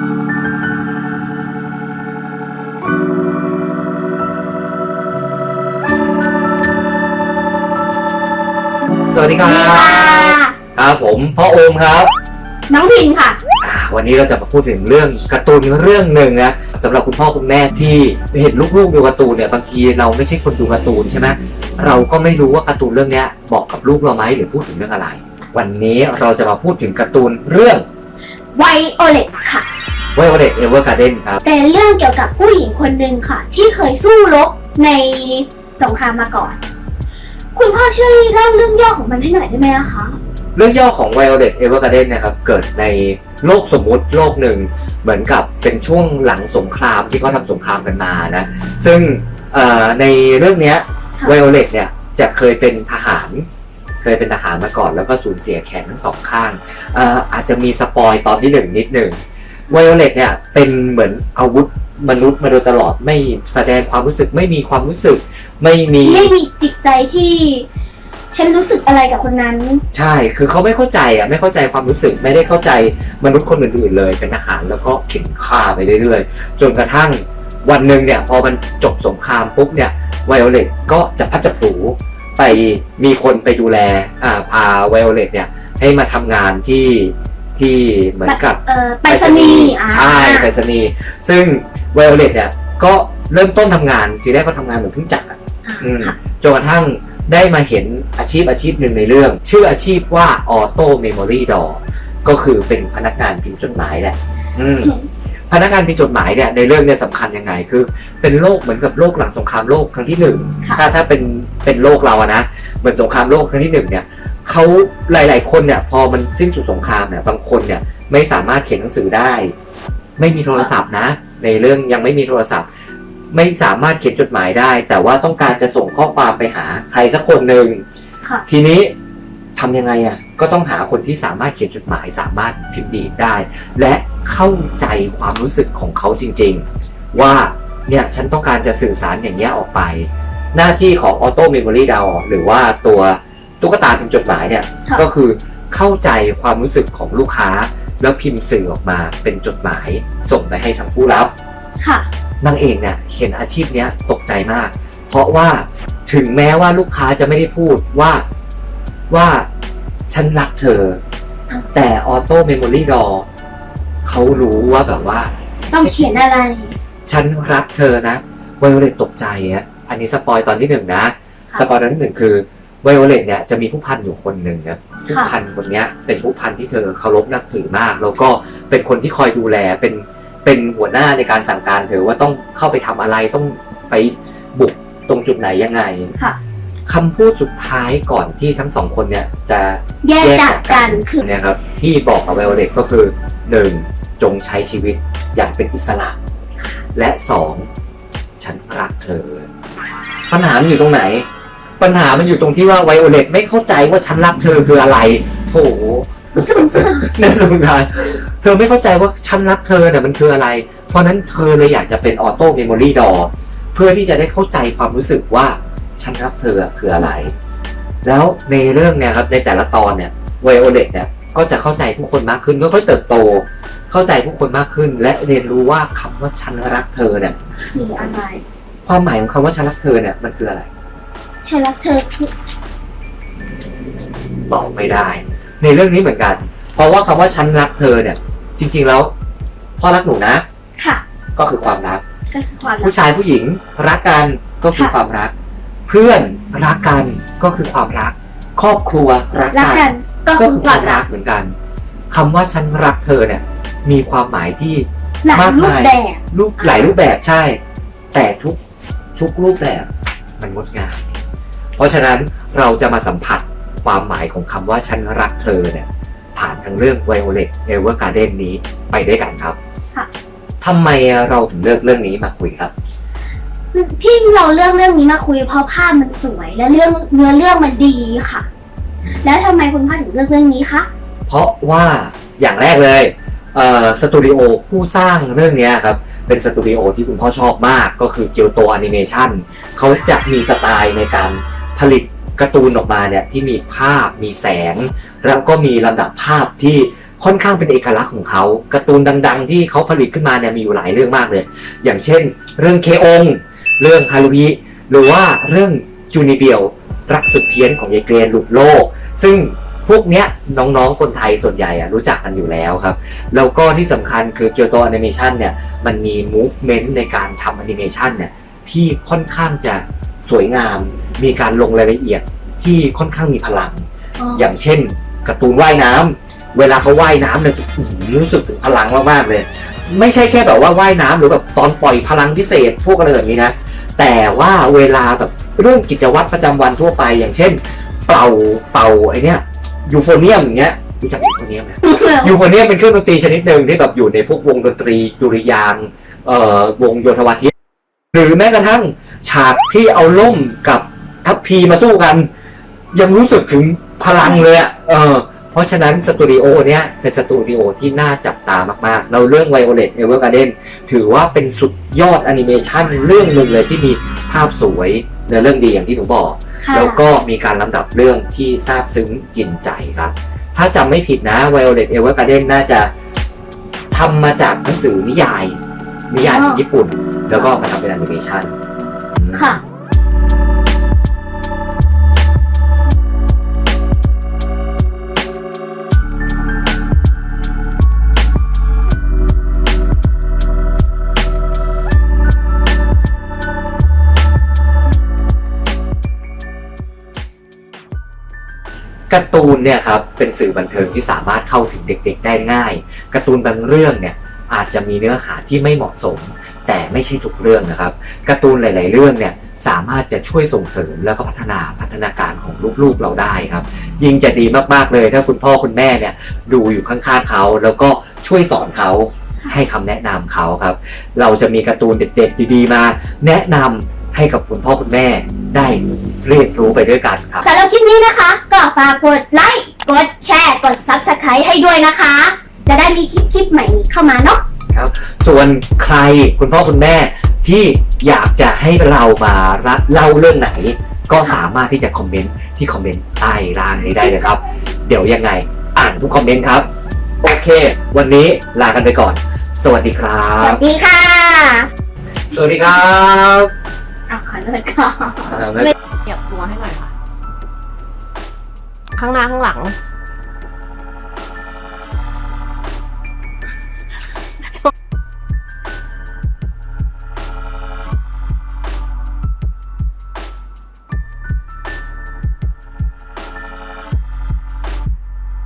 สวัสดีคสรัวัสดีค่ะบครับผมพ่อโอมครับ น้องพินค่ะอ่าวันนี้เราจะมาพูดถึงเรื่องการ์ตูนเรื่องหนึ่งนะสำหรับคุณพ่อคุณแม่ที่เห็นลูกๆดูการ์ตูนเนี่ยบางทีเราไม่ใช่คนดูการ์ตูนใช่ไหมเราก็ไม่รู้ว่าการ์ตูนเรื่องเนี้ยบอกกับลูกเราไหมหรือพูดถึงเรื่องอะไร วันนี้เราจะมาพูดถึงการ์ตูนเรื่องไวโอเลตค่ะ ไวโอเลตเอเวอร์การ์เดนครับ เป็นเรื่องเกี่ยวกับผู้หญิงคนหนึ่งค่ะ ที่เคยสู้รบในสงครามมาก่อน คุณพ่อช่วยเล่าเรื่องย่อของมันให้หน่อยได้ไหมคะ เรื่องย่อของ Violet Evergarden นะครับ เกิดในโลกสมมุติโลกหนึ่ง เหมือนกับเป็นช่วงหลังสงครามที่เขาทำสงครามกันมานะ ซึ่งเอ่อในเรื่องเนี้ย ค่ะ Violet เนี่ยจะเคยเป็นทหาร เคยเป็นทหารมาก่อน แล้วก็สูญเสียแขนทั้งสองข้างเอ่ออาจจะมีสปอยตอนที่หนึ่งนิดหนึ่ง Violet เนี่ยเป็นเหมือนอาวุธมนุษย์มาโดยตลอดไม่แสดงความรู้สึกไม่มีความรู้สึก ไม่มีไม่มีจิตใจที่ฉันรู้สึกอะไรกับคนนั้น ใช่คือเขาไม่เข้าใจอะไม่เข้าใจความรู้สึกไม่ได้เข้าใจมนุษย์คนอื่นๆเลยเป็นอาหารแล้วก็เข็นฆ่าไปเรื่อยๆ จนกระทั่งวันหนึ่งเนี่ยพอมันจบสงครามปุ๊บเนี่ยไวโอเลตก็จะพัดจะผูไปมีคนไปดูแลอ่าพาไวโอเลตเนี่ยให้มาทำงานที่ ที่เหมือนกับเอ่อไปรษณีย์อ่า ใช่ไปรษณีย์ซึ่งไวโอเลตเนี่ยก็เริ่มต้นทำงานทีแรกก็ทำงานเหมือนเพิ่งจักรอะอ่าอืมค่ะ จนกระทั่งได้มาเห็นอาชีพอาชีพหนึ่งในเรื่อง ชื่ออาชีพว่า Auto Memory Door ก็คือเป็นพนักงานพิมพ์จดหมายแหละอืมอืม พนักงานพิมพ์จดหมายเนี่ยในเรื่องเนี่ยสำคัญยังไงคือ เป็นโลกเหมือนกับโลกหลังสงครามโลกครั้งที่หนึ่งค่ะ ถ้าถ้าเป็นเป็นโลกเราอะนะเหมือนสงครามโลกครั้งที่หนึ่งเนี่ย เขาหลาย ๆ คนเนี่ยพอมันสิ้นสุดสงครามเนี่ยบางคนเนี่ยไม่สามารถเขียนหนังสือได้ ไม่มีโทรศัพท์นะ ในเรื่องยังไม่มีโทรศัพท์ ไม่สามารถเขียนจดหมายได้ แต่ว่าต้องการจะส่งข้อความไปหาใครสักคนหนึ่งค่ะทีนี้ทำยังไงอะก็ต้องหาคนที่สามารถเขียนจดหมายสามารถพิมพ์ดีดได้ และเข้าใจความรู้สึกของเขาจริง ๆ ว่าเนี่ยฉันต้องการจะสื่อสารอย่างนี้ยออกไป หน้าที่ของ Auto Memory d o w หรือว่าตัว ตุ๊กตาพิมพ์จดหมายเนี่ยค่ะ ก็คือเข้าใจความรู้สึกของลูกค้า แล้วพิมพ์สื่อออกมาเป็นจดหมายส่งไปให้ทางผู้รับ ค่ะ นางเอกเนี่ยเห็นอาชีพเนี้ยตกใจมาก เพราะว่าถึงแม้ว่าลูกค้าจะไม่ได้พูดว่าว่าฉันรักเธอแต่ออโต้เมมโมรี่ดอเขารู้ว่าแบบว่า ต้องเขียนอะไร ฉันรักเธอนะไวโอเลตตกใจอะอันนี้สปอยตอนที่หนึ่งนะ ค่ะ สปอยตอนที่หนึ่งคือ ไวโอเลตเนี่ยจะมีผู้พันอยู่คนหนึ่งนะผู้ค่ะพันคนเนี้ยเป็นผู้พันที่เธอเคารพนับถือมาก แล้วก็เป็นคนที่คอยดูแลเป็นเป็นหัวหน้าในการสั่งการเธอว่าต้องเข้าไปทำอะไรต้องไปบุกตรงจุดไหนยังไงค่ะคำพูดสุดท้ายก่อนที่ทั้งสองคนเนี่ยจะแยกจากกันคือเนี่ยครับที่บอกกับไวโอเลตก็คือหนึ่งจงใช้ชีวิตอย่างเป็นอิสระ และสองฉันรักเธอปัญหามันอยู่ตรงไหน ปัญหามันอยู่ตรงที่ว่าไวโอเลตไม่เข้าใจว่าฉันรักเธอคืออะไรโถสงสารน่าสงสารเธอไม่เข้าใจว่าฉันรักเธอเนี่ยมันคืออะไร เพราะนั้นเธอเลยอยากจะเป็นออโต้เมมโมรี่ดอเพื่อที่จะได้เข้าใจความรู้สึกว่าฉันรักเธอคืออะไร แล้วในเรื่องเนี่ยครับในแต่ละตอนเนี่ยไวโอเลตเนี่ยก็จะเข้าใจผู้คนมากขึ้นค่อยๆเติบโต เข้าใจผู้คนมากขึ้น และเรียนรู้ว่าคำว่าฉันรักเธอเนี่ยคืออะไร ความหมายของคำว่าฉันรักเธอเนี่ยมันคืออะไร ฉันรักเธอคือบอกไม่ได้ ในเรื่องนี้เหมือนกัน เพราะว่าคำว่าฉันรักเธอเนี่ย จริง ๆแล้วพ่อรักหนูนะ ค่ะ ก็คือความรัก ก็คือความรัผู้ก ชายผู้หญิงรักกันก็คือค่ะ ความรัก เพื่อนรักกันก็คือความรัก ครอบครัวรักรักกักันนก็ก็คือคือความมคาวรัรักกเหมือนกันคำว่าฉันรักเธอเนี่ย มีความหมายที่ หลายรูปแบบ รูปหลายรูปแบบใช่ แต่ทุกทุกรูปแบบมันงดงาม เพราะฉะนั้นเราจะมาสัมผัสความหมายของคำว่าฉันรักเธอเนี่ยผ่านทางเรื่อง Violet Evergarden นี้ไปด้วยกันครับค่ะทำไมเราถึงเลือกเรื่องนี้มาคุยครับ ที่เราเรื่องเรื่องนี้มาคุยเพราะภาพมันสวยและเรื่องเนื้อเรื่องมันดีค่ะ แล้วทำไมคุณพ่อถึงเลือกเรื่องนี้คะเพราะว่าอย่างแรกเลยเอ่อสตูดิโอผู้สร้างเรื่องเนี้ยครับเป็นสตูดิโอที่คุณพ่อชอบมากก็คือเกียวโตแอนิเมชันเขาจะมีสไตล์ในการ ผลิตการ์ตูนออกมาเนี่ยที่มีภาพมีแสง แล้วก็มีลำดับภาพที่ค่อนข้างเป็นเอกลักษณ์ของเขาการ์ตูนดัง ๆ ที่เขาผลิตขึ้นมาเนี่ยมีอยู่หลายเรื่องมากเลย อย่างเช่น เรื่องเคองเรื่องฮารุฮิหรือว่าเรื่องจูนิเบียวรักสุดเพี้ยนของยายเกรียนหลุดโลก ซึ่งพวกเนี้ยน้องๆ คนไทยส่วนใหญ่อะรู้จักกันอยู่แล้วครับ แล้วก็ที่สำคัญคือเกียวโตแอนิเมชันเนี่ยมันมี movement ในการทำแอนิเมชันเนี่ยที่ค่อนข้างจะ สวยงาม มีการลงรายละเอียดที่ค่อนข้างมีพลัง อย่างเช่นการ์ตูนว่ายน้ำเวลาเขาว่ายน้ำเนี่ยอื้อหือรู้สึกถึงพลังมากๆเลย ไม่ใช่แค่แบบว่าว่ายน้ำหรือแบบตอนปล่อยพลังพิเศษพวกอะไรแบบนี้นะ แต่ว่าเวลาแบบเรื่องกิจวัตรประจำวันทั่วไป อย่างเช่น เป่าเป่าไอเนี้ยยูโฟเนียมอย่างเงี้ยรู้จักยูโฟเนียมไหมยูโฟเนียมเป็นเครื่องดนตรีชนิดหนึ่งที่แบบอยู่ในพวกวงดนตรีดุริยางค์เอ่อวงโยธวาทิต หรือแม้กระทั่งฉากที่เอาล่มกับทัพพีมาสู้กัน ยังรู้สึกถึงพลังเลยอะเออ เพราะฉะนั้นสตูดิโอเนี้ยเป็นสตูดิโอที่น่าจับตามากๆ เราเรื่อง Violet Evergarden ถือว่าเป็นสุดยอดแอนิเมชันเรื่องหนึ่งเลยที่มีภาพสวยในเรื่องดีอย่างที่หนูบอก ค่ะแล้วก็มีการลำดับเรื่องที่ซาบซึ้งกินใจครับ ถ้าจำไม่ผิดนะ Violet Evergarden น่าจะทำมาจากหนังสือนิยาย นิยายของญี่ปุ่น แล้วก็มาทำเป็นแอนิเมชันค่ะการ์ตูนเนี่ยครับเป็นสื่อบันเทิงที่สามารถเข้าถึงเด็ก ๆ ได้ง่ายการ์ตูนบางเรื่องเนี่ย อาจจะมีเนื้อหาที่ไม่เหมาะสม แต่ไม่ใช่ทุกเรื่องนะครับการ์ตูนหลาย ๆ เรื่องเนี่ยสามารถจะช่วยส่งเสริมแล้วก็พัฒนาพัฒนาการของลูกๆเราได้ครับ ยิ่งจะดีมากๆเลยถ้าคุณพ่อคุณแม่เนี่ยดูอยู่ข้างๆเขา แล้วก็ช่วยสอนเขาให้คำแนะนำเขาครับ เราจะมีการ์ตูนเด็ดๆดีๆมา แนะนำให้กับคุณพ่อคุณแม่ได้เรียนรู้ไปด้วยกันครับสำหรับคลิปนี้นะคะ ก็ฝากกดไลค์กดแชร์กด Subscribe ให้ด้วยนะคะ จะได้มีคลิปคลิปใหม่เข้ามาเนาะส่วนใครคุณพ่อคุณแม่ที่อยากจะให้เรามาเล่าเรื่องไหน ก็สามารถที่จะคอมเมนต์ที่คอมเมนต์ใต้ล่างนี้ได้เลยครับ เดี๋ยวยังไงอ่านทุกคอมเมนต์ครับ โอเค วันนี้ลากันไปก่อน สวัสดีครัสวับ สดีค่ะสวัสดีครับอะขอโทษค่ะ อ่าไม่เหยียบตัวให้หน่อยค่ะ ข้างหน้าข้างหลัง